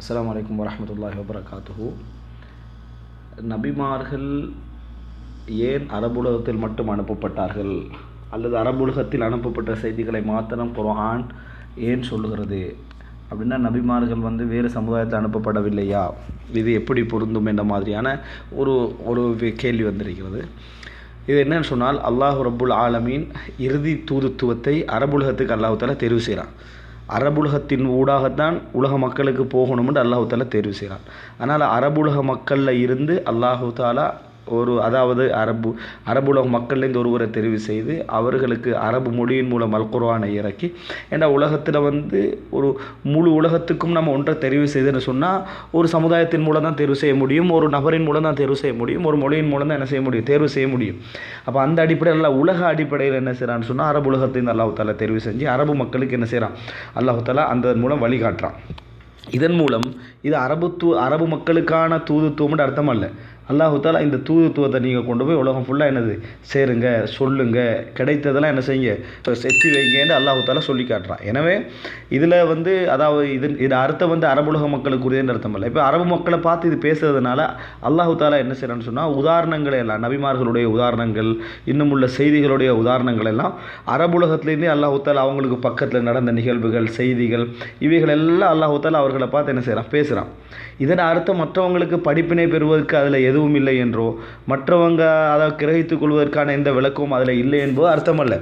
அஸ்லாம் வலைக்கம் வரஹ்மத்துல்லாஹி வபரகாத்துஹு. நபிமார்கள் ஏன் அரபுலகத்தில் மட்டும் அனுப்பப்பட்டார்கள்? அல்லது அரபுலகத்தில் அனுப்பப்பட்ட செய்திகளை மாத்திரம் குரான் ஏன் சொல்லுகிறது? அப்படின்னா நபிமார்கள் வந்து வேறு சமுதாயத்தில் அனுப்பப்படவில்லையா? இது எப்படி பொருந்தும் என்ற மாதிரியான ஒரு ஒரு கேள்வி வந்திருக்கிறது. இது என்னன்னு சொன்னால் அல்லாஹ் ரபுல் ஆலமீன் இறுதி தூதுத்துவத்தை அரபுலகத்துக்கு அல்லாஹ் தெரிவு செய்கிறான் அரபுலகத்தின் ஊடாகத்தான் உலக மக்களுக்கு போகணும்னு அல்லாஹு தாலா தேர்வு செய்கிறான். அதனால் அரபுலக மக்களில் இருந்து அல்லாஹு தாலா ஒரு அதாவது அரபு அரபுலக மக்கள்லேருந்து ஒருவரை தெரிவு செய்து அவர்களுக்கு அரபு மொழியின் மூலம் அல்குரானை இறக்கி ஏன்னா உலகத்தில் வந்து ஒரு முழு உலகத்துக்கும் நம்ம ஒன்றை தெரிவு செய்துன்னு சொன்னால் ஒரு சமுதாயத்தின் மூலம் தான் தேர்வு செய்ய முடியும் ஒரு நபரின் மூலம் தான் தேர்வு செய்ய முடியும் ஒரு மொழியின் மூலம் தான் என்ன செய்ய முடியும் தேர்வு செய்ய முடியும். அப்போ அந்த அடிப்படையில் உலக அடிப்படையில் என்ன செய்கிறான்னு சொன்னால் அரபு உலகத்தையும் அல்லாஹு தாலா தெரிவு செஞ்சு அரபு மக்களுக்கு என்ன செய்கிறான் அல்லாஹு தாலா அந்த மூலம் வழிகாட்டுறான். இதன் மூலம் இது அரபு தூ அரபு மக்களுக்கான தூதுத்துவம்னு அர்த்தம் அல்ல. அல்லாஹால தாலா இந்த தூதுத்துவத்தை நீங்கள் கொண்டு போய் உலகம் ஃபுல்லாக என்னது? சேருங்க சொல்லுங்க. கிடைத்ததெல்லாம் என்ன செய்யுங்க? இப்போ செத்தி வைங்கன்னு அல்லாஹால சொல்லி காட்டுறான். எனவே இதில் வந்து அதாவது இது இது அர்த்தம் வந்து அரபுலக மக்களுக்குரியதுன்னு அர்த்தம் இல்லை. இப்போ அரபு மக்களை பார்த்து இது பேசுறதுனால அல்லாஹு தாலா என்ன செய்யறான்னு சொன்னால் உதாரணங்களை எல்லாம் நபிமார்களுடைய உதாரணங்கள் இன்னும் உள்ள செய்திகளுடைய உதாரணங்கள் எல்லாம் அரபுலகத்துலேருந்தே அல்லாஹு தாலா அவங்களுக்கு பக்கத்தில் நடந்த நிகழ்வுகள் செய்திகள் இவைகள் எல்லாம் அல்லாஹு தாலா அவர்களை பார்த்து என்ன செய்கிறான் பேசுகிறான் இதன் அர்த்தம் மற்றவங்களுக்கு படிப்பினை பெறுவதற்கு அதில் எது எதுவும் இல்லை என்றோ மற்றவங்க அதை கிரகித்துக் கொள்வதற்கான எந்த விளக்கமும் அதில் இல்லை என்பது அர்த்தமல்ல.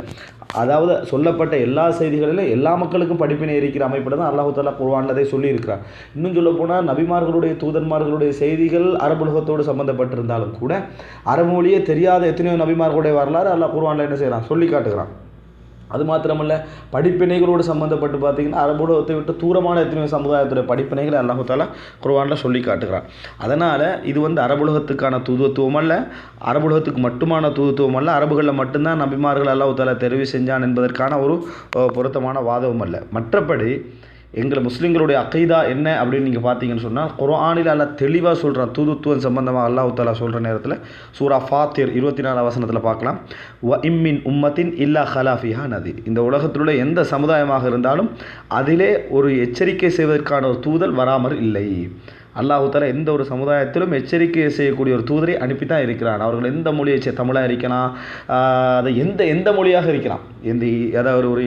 அதாவது சொல்லப்பட்ட எல்லா செய்திகளிலும் எல்லா மக்களுக்கும் படிப்பினை இருக்கிற அமைப்பில் தான் அல்லாஹு தாலா குருவானதை சொல்லியிருக்கிறார். இன்னும் சொல்லப்போனால் நபிமார்களுடைய தூதன்மார்களுடைய செய்திகள் அரபுலகத்தோடு சம்மந்தப்பட்டிருந்தாலும் கூட அரபு மொழியே தெரியாத எத்தனையோ நபிமார்களுடைய வரலாறு அல்லாஹ் குர்ஆன்ல என்ன செய்கிறான்? சொல்லி காட்டுகிறான். அது மாத்திரமல்ல படிப்பினைகளோடு சம்மந்தப்பட்டு பார்த்தீங்கன்னா அரபுலகத்தை விட்டு தூரமான எத்தனையோ சமுதாயத்துடைய படிப்பினைகளை அல்லாஹு குர்வானில் சொல்லி காட்டுகிறான். அதனால் இது வந்து அரபுலகத்துக்கான தூதுவத்துவம் அல்ல அரபுலகத்துக்கு மட்டுமான தூதுத்துவம் அல்ல அரபுகளில் மட்டும்தான் நபிமார்கள் அல்லாஹு தெரிவு செஞ்சான் என்பதற்கான ஒரு பொருத்தமான வாதமும் அல்ல. மற்றபடி எங்களை முஸ்லீம்களுடைய அகைதா என்ன அப்படின்னு நீங்கள் பார்த்தீங்கன்னு சொன்னால் குரானில் அல்ல தெளிவாக சொல்கிறான் தூதுத்துவம் சம்பந்தமாக அல்லாஹ் தாலா சொல்கிற நேரத்தில் சூரா ஃபாத்திர் இருபத்தி நாலு வசனத்தில் பார்க்கலாம் வ இம்மின் உம்மத்தின் இல்லா ஹலாஃபிஹா நதி இந்த உலகத்திலுள்ள எந்த சமுதாயமாக இருந்தாலும் அதிலே ஒரு எச்சரிக்கை செய்வதற்கான ஒரு தூதல் வராமல் இல்லை. அல்லாஹூத்தால எந்த ஒரு சமுதாயத்திலும் எச்சரிக்கை செய்யக்கூடிய ஒரு தூதரை அனுப்பி தான் இருக்கிறான். அவர்கள் எந்த மொழியை தமிழாக இருக்கலாம் அதை அது எந்த எந்த மொழியாக இருக்கலாம். எந்த அதாவது ஒரு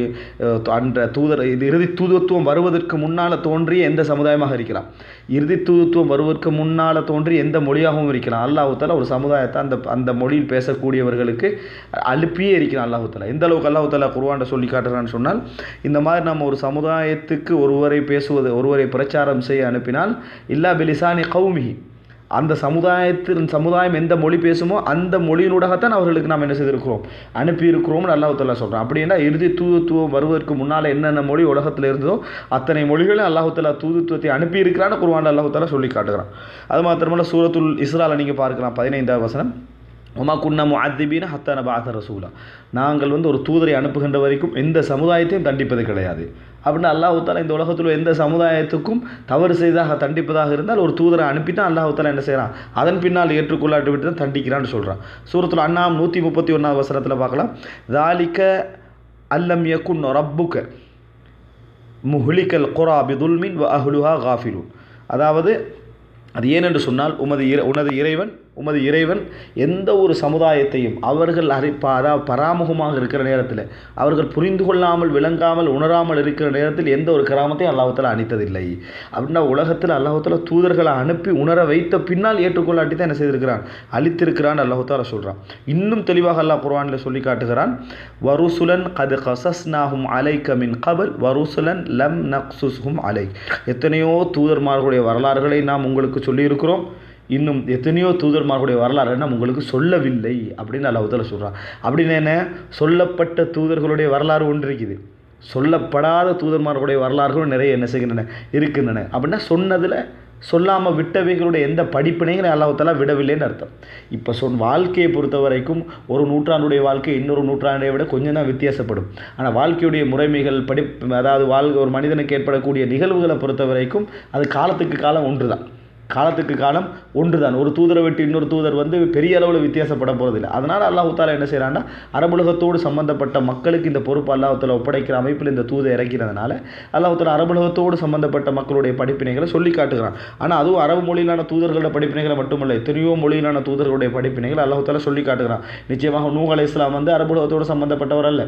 அன்ற தூதர் இது இறுதி தூதுத்துவம் வருவதற்கு முன்னால் தோன்றிய எந்த சமுதாயமாக இருக்கலாம். இறுதி தூதுத்துவம் வருவதற்கு முன்னால் தோன்றி எந்த மொழியாகவும் இருக்கலாம். அல்லாஹூத்தால ஒரு சமுதாயத்தை அந்த அந்த மொழியில் பேசக்கூடியவர்களுக்கு அனுப்பியே இருக்கிறான் அல்லாஹு எந்த அளவுக்கு அல்லாஹூத்தாலா தாலா சொல்லி காட்டுறான்னு சொன்னால் இந்த மாதிரி நம்ம ஒரு சமுதாயத்துக்கு ஒருவரை பேசுவது ஒருவரை பிரச்சாரம் செய்ய அனுப்பினால் இல்லை பிலிசானி கௌமிஹி. அந்த சமுதாயத்தின் சமுதாயம் எந்த மொழி பேசுமோ அந்த மொழியினூடாகத்தான் அவர்களுக்கு நாம் என்ன செய்திருக்கிறோம்? அனுப்பியிருக்கிறோம்னு அல்லாஹ் தாலா சொல்கிறோம் அப்படின்னா இறுதி தூதுத்துவம் வருவதற்கு முன்னால் என்னென்ன மொழி உலகத்தில் இருந்ததோ அத்தனை மொழிகளும் அல்லாஹு தாலா தூதுத்துவத்தை அனுப்பியிருக்கிறான்னு குருவான் அல்லாஹு தாலா சொல்லி காட்டுகிறான். அது மாத்திரமல்ல சூரத்துல் இஸ்ரால நீங்கள் பார்க்கலாம் பதினைந்தாவது வசனம். ஒமா குன்னா முஅத்திபீன ஹத்தான பாத ரசூலா நாங்கள் வந்து ஒரு தூதரை அனுப்புகின்ற வரைக்கும் எந்த சமுதாயத்தையும் தண்டிப்பது கிடையாது. அப்படின்னு அல்லாஹு இந்த உலகத்தில் எந்த சமுதாயத்துக்கும் தவறு செய்தாக தண்டிப்பதாக இருந்தால் ஒரு தூதரை அனுப்பினா அல்லாஹு என்ன செய்கிறான் அதன் பின்னால் ஏற்றுக்கொள்ளாட்டு விட்டு தான் தண்டிக்கிறான்னு சொல்கிறான் சூரத்தில் அண்ணாம் நூற்றி முப்பத்தி ஒன்றாவது வசனத்தில் பார்க்கலாம். தாலிக்க அல்லம் யக்குன் ரப்புக்க முஹ்லிக்கல் குரா பிதுல்மின் வ அஹ்லுஹா காஃபிலூன் அதாவது அது ஏனென்று சொன்னால் உமது இற உனது இறைவன் உமது இறைவன் எந்த ஒரு சமுதாயத்தையும் அவர்கள் அறி அதாவது பராமுகமாக இருக்கிற நேரத்தில் அவர்கள் புரிந்து கொள்ளாமல் விளங்காமல் உணராமல் இருக்கிற நேரத்தில் எந்த ஒரு கிராமத்தையும் அல்லாஹத்தில் அணித்ததில்லை அப்படின்னா உலகத்தில் அல்லாஹத்தில் தூதர்களை அனுப்பி உணர வைத்த பின்னால் ஏற்றுக்கொள்ளாட்டி தான் என்ன செய்திருக்கிறான்? அழித்திருக்கிறான் அல்லாஹால சொல்கிறான் இன்னும் தெளிவாக அல்லாஹ் குர்வானில் சொல்லி காட்டுகிறான் வருசுலன் கது கசஸ்னாஹும் அலைக்க மின் கபல் வருசுலன் லம் நக்சுஸ்ஹும் அலை எத்தனையோ தூதர்மார்களுடைய வரலாறுகளை நாம் உங்களுக்கு சொல்லியிருக்கிறோம். இன்னும் எத்தனையோ தூதர்மார்களுடைய வரலாறு நம்ம உங்களுக்கு சொல்லவில்லை அப்படின்னு அல்லாஹால சொல்கிறான் அப்படின்னு என்ன? சொல்லப்பட்ட தூதர்களுடைய வரலாறு ஒன்று இருக்குது. சொல்லப்படாத தூதர்மார்களுடைய வரலாறுகளும் நிறைய என்ன செய்கின்றன? இருக்கின்றன. அப்படின்னா சொன்னதில் சொல்லாமல் விட்டவைகளுடைய எந்த படிப்பினைகளை அல்லாஹாலா விடவில்லைன்னு அர்த்தம். இப்போ சொன் வாழ்க்கையை பொறுத்த வரைக்கும் ஒரு நூற்றாண்டுடைய வாழ்க்கை இன்னொரு நூற்றாண்டை விட கொஞ்சம் தான் வித்தியாசப்படும். ஆனால் வாழ்க்கையுடைய முறைமைகள் படி அதாவது வாழ்க்கை ஒரு மனிதனுக்கு ஏற்படக்கூடிய நிகழ்வுகளை பொறுத்த வரைக்கும் அது காலத்துக்கு காலம் ஒன்று தான் காலத்துக்கு காலம் ஒன்று தான் ஒரு தூதரை விட்டு இன்னொரு தூதர் வந்து பெரிய அளவில் வித்தியாசப்பட போகிறதில்லை அதனால் அல்லாஹாலா என்ன செய்கிறான்னா அரபுலகத்தோடு சம்பந்தப்பட்ட மக்களுக்கு இந்த பொறுப்பு அல்லாஹத்தில் ஒப்படைக்கிற அமைப்பில் இந்த தூதை இறக்கிறதுனால அல்லாஹத்தில் அரபுலகத்தோடு சம்பந்தப்பட்ட மக்களுடைய படிப்பினைகளை சொல்லி காட்டுகிறான். ஆனால் அதுவும் அரபு மொழியிலான தூதர்களோட படிப்பினைகளை மட்டுமல்ல எத்தனையோ மொழியிலான தூதர்களுடைய படிப்பினைகள் அல்லாஹுத்தாலா சொல்லி காட்டுகிறான். நிச்சயமாக நூ அலை இஸ்லாம் வந்து அரபுலகத்தோடு சம்பந்தப்பட்டவர் அல்ல.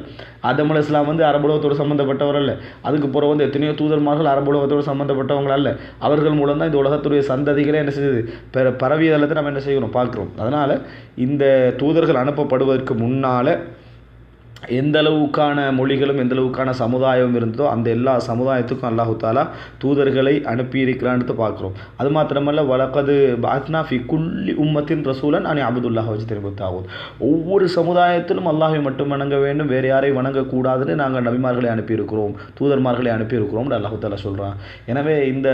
அதம் அலை இஸ்லாம் வந்து அரபுலகத்தோடு சம்மந்தப்பட்டவர் அல்ல. அதுக்கு பிறகு வந்து எத்தனையோ தூதர்மார்கள் அரபுலகத்தோடு சம்பந்தப்பட்டவங்க அல்ல. அவர்கள் மூலம் தான் இந்த உலகத்துடைய சந்ததிகளே என்ன செய்யுது பிற பரவியதளத்தை நம்ம என்ன செய்யணும்? பார்க்குறோம். அதனால் இந்த தூதர்கள் அனுப்பப்படுவதற்கு முன்னால் எந்த அளவுக்கான மொழிகளும் எந்த அளவுக்கான சமுதாயம் இருந்ததோ அந்த எல்லா சமுதாயத்துக்கும் அல்லாஹு தாலா தூதர்களை அனுப்பியிருக்கிறான்ட்டு பார்க்குறோம். அது மாத்திரமல்ல வழக்கது பாத்னா ஃபி குல்லி உம்மத்தின் ரசூலன் அனி அபுதுல்லாஹ் வச்சு தெரிவித்தாகும் ஒவ்வொரு சமுதாயத்திலும் அல்லாஹை மட்டும் வணங்க வேண்டும் வேறு யாரையும் வணங்கக்கூடாதுன்னு நாங்கள் நபிமார்களை அனுப்பியிருக்கிறோம் தூதர்மார்களை அனுப்பியிருக்கிறோம்னு அல்லாஹு தாலா சொல்கிறான் எனவே இந்த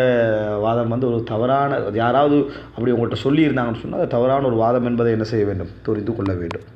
வாதம் வந்து ஒரு தவறான யாராவது அப்படி உங்கள்கிட்ட சொல்லியிருந்தாங்கன்னு சொன்னால் அது தவறான ஒரு வாதம் என்பதை என்ன செய்ய வேண்டும்? புரிந்து கொள்ள வேண்டும்.